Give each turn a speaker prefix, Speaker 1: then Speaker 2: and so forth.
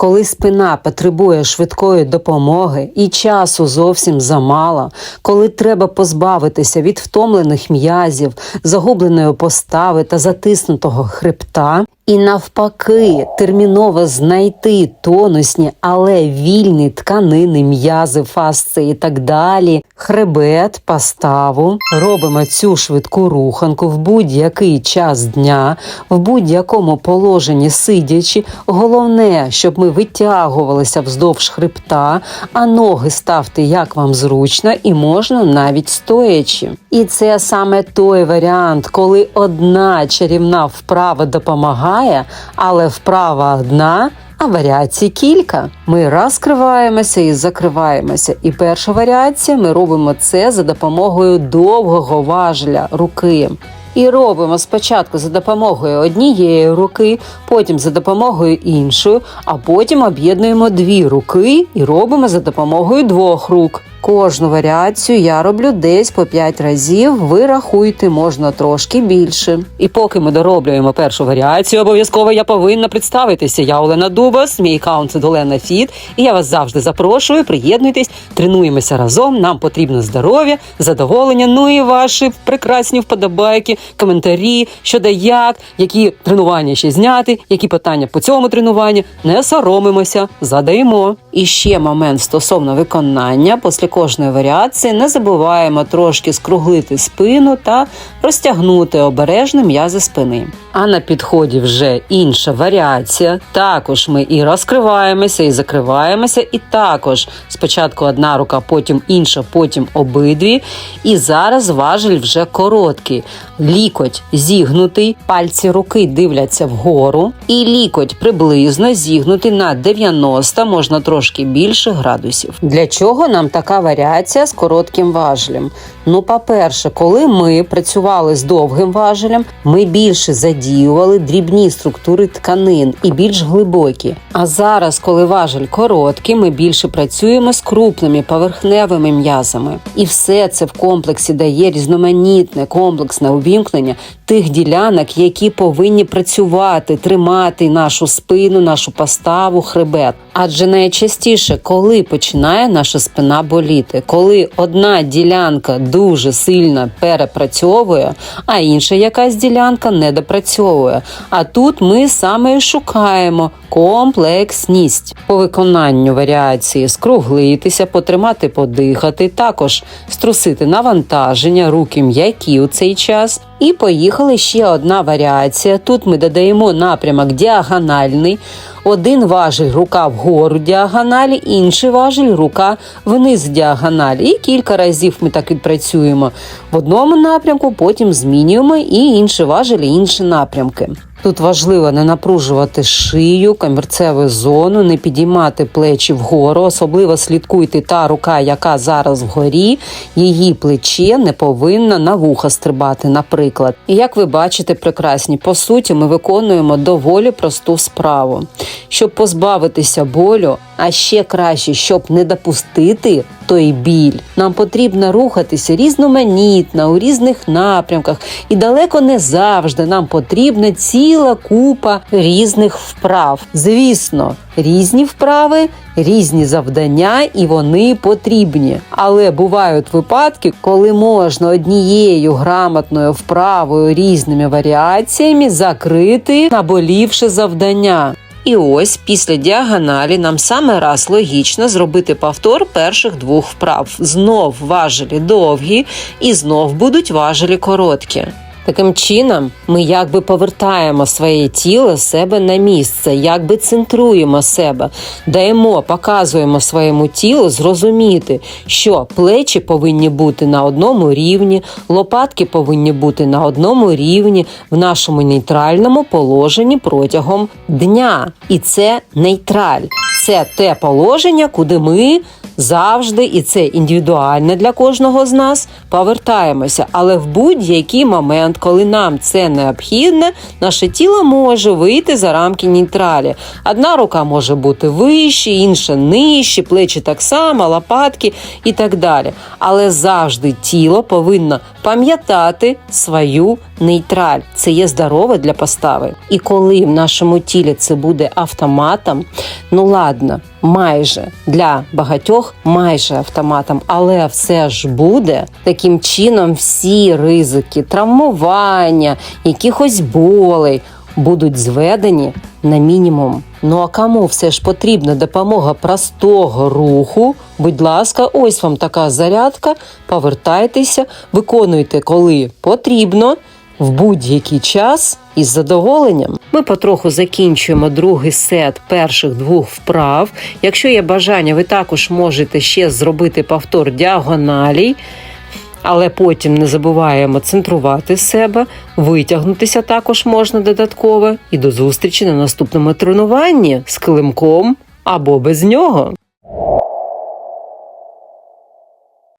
Speaker 1: Коли спина потребує швидкої допомоги і часу зовсім замало, коли треба позбавитися від втомлених м'язів, загубленої постави та затиснутого хребта, і навпаки, терміново знайти тонусні, але вільні тканини, м'язи, фасци і так далі, хребет, поставу. Робимо цю швидку руханку в будь-який час дня, в будь-якому положенні сидячи. Головне, щоб ми витягувалися вздовж хребта, а ноги ставте як вам зручно, і можна навіть стоячи. І це саме той варіант, коли одна чарівна вправа допомагає, але вправа одна. А варіацій кілька. Ми розкриваємося і закриваємося. І перша варіація ми робимо це за допомогою довгого важеля руки. І робимо спочатку за допомогою однієї руки, потім за допомогою іншої, а потім об'єднуємо дві руки і робимо за допомогою двох рук. Кожну варіацію я роблю десь по 5 разів. Ви рахуйте, можна трошки більше. І поки ми дороблюємо першу варіацію, обов'язково я повинна представитися. Я Олена Дубас, мій аккаунт це Олена Фіт, і я вас завжди запрошую. Приєднуйтесь, тренуємося разом. Нам потрібно здоров'я, задоволення. Ну і ваші прекрасні вподобайки, коментарі, що де як, які тренування ще зняти, які питання по цьому тренуванню. Не соромимося, задаємо. І ще момент стосовно виконання. Після кожної варіації не забуваємо трошки скруглити спину та розтягнути обережно м'язи спини. А на підході вже інша варіація. Також ми і розкриваємося, і закриваємося, і також спочатку одна рука, потім інша, потім обидві. І зараз важель вже короткий. Лікоть зігнутий, пальці руки дивляться вгору, і лікоть приблизно зігнутий на 90, можна трошки більше градусів. Для чого нам така варіація з коротким важелем? Ну, по-перше, коли ми працювали з довгим важелем, ми більше задіювали дрібні структури тканин і більш глибокі. А зараз, коли важель короткий, ми більше працюємо з крупними поверхневими м'язами. І все це в комплексі дає різноманітне комплексне увімкнення тих ділянок, які повинні працювати, тримати нашу спину, нашу поставу, хребет. Адже найчастіше, коли починає наша спина боліти, коли одна ділянка дуже сильно перепрацьовує, а інша якась ділянка не допрацьовує. А тут ми саме шукаємо комплексність по виконанню варіації, скруглитися, потримати, подихати, також струсити навантаження, руки м'які у цей час. І поїхали ще одна варіація. Тут ми додаємо напрямок діагональний. Один важіль рука вгору діагоналі, інший важіль рука вниз діагоналі. І кілька разів ми так відпрацюємо в одному напрямку, потім змінюємо і інші важелі, інші напрямки. Тут важливо не напружувати шию, комірцеву зону, не підіймати плечі вгору. Особливо слідкуйте та рука, яка зараз вгорі, її плече не повинна на вуха стрибати, наприклад. І як ви бачите, прекрасні, по суті, ми виконуємо доволі просту справу. Щоб позбавитися болю, а ще краще, щоб не допустити той біль, нам потрібно рухатися різноманітно у різних напрямках, і далеко не завжди нам потрібна ціла купа різних вправ. Звісно, різні вправи, різні завдання, і вони потрібні. Але бувають випадки, коли можна однією грамотною вправою різними варіаціями закрити наболівше завдання. І ось після діагоналі нам саме раз логічно зробити повтор перших двох вправ. Знов важелі довгі і знов будуть важелі короткі. Таким чином, ми якби повертаємо своє тіло себе на місце, якби центруємо себе, даємо, показуємо своєму тілу зрозуміти, що плечі повинні бути на одному рівні, лопатки повинні бути на одному рівні в нашому нейтральному положенні протягом дня. І це нейтраль. Це те положення, куди ми завжди, і це індивідуально для кожного з нас, повертаємося. Але в будь-який момент, коли нам це необхідне, наше тіло може вийти за рамки нейтралі. Одна рука може бути вище, інша нижче, плечі так само, лопатки і так далі. Але завжди тіло повинно пам'ятати свою нейтраль. Це є здорове для постави. І коли в нашому тілі це буде автоматом, ну ладно, майже для багатьох майже автоматом, але все ж буде таким чином всі ризики травмування, якихось болей будуть зведені на мінімум. Ну а кому все ж потрібна допомога простого руху? Будь ласка, ось вам така зарядка. Повертайтеся, виконуйте, коли потрібно в будь-який час із задоволенням. Ми потроху закінчуємо другий сет перших двох вправ. Якщо є бажання, ви також можете ще зробити повтор діагоналій. Але потім не забуваємо центрувати себе, витягнутися також можна додатково. І до зустрічі на наступному тренуванні з килимком або без нього.